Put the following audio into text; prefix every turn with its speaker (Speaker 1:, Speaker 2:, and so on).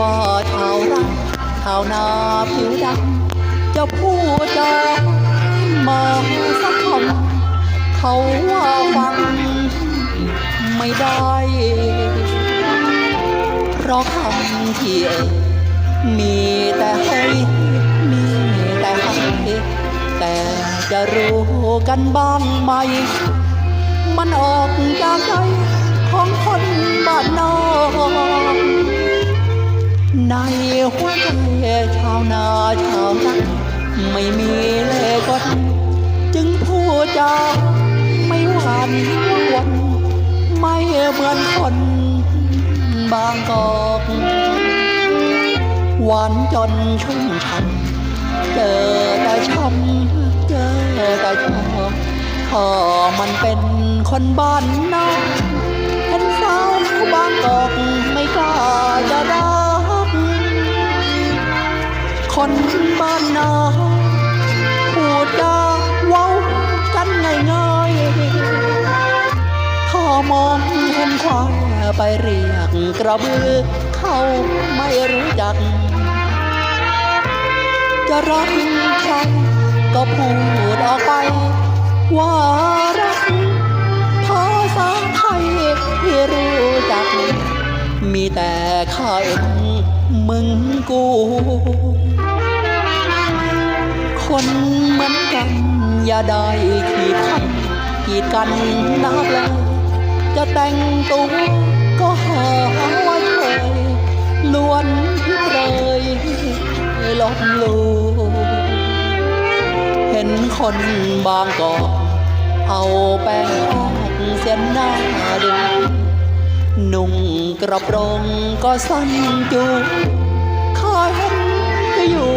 Speaker 1: ว่าชาวไร่ชาวนาผิวดำจะพูดจามาสักคำเขาว่าฟังไม่ได้ เพราะคำที่เอ่ยมีแต่ให้มีแต่ให้แต่จะรู้กันบ้างไหม มันออกจากใจ หัวใจชาวนาชาวนาไม่มีเล่ห์กลจึงพูดจาไม่หวานวันไม่เหมือนคนบางกอกหวานจนชุ่มฉ่ำเจอแต่ช้ำเจอแต่ชอบพอมันเป็นคนบ้านนอกเห็นสาวบางกอกไม่กล้าจะรัก คนบ้านนาพูดจาเว้ากันง่ายๆถ้ามองเห็นควายไปเรียกกระบือเขาไม่รู้จัก จะรักใครก็พูดออกไปว่ารัก มึงกู คนเหมือนกัน อย่าได้ขีดขันขีดกันนักเลยจะแต่งตัวก็หาว่าเฉยล้วนเลยลบลูเห็นคนบางกอกเอาแป้งออกเสียหน้าดึง นุ่งกระโปรงก็สั้นจูข้าเห็นก็อยู่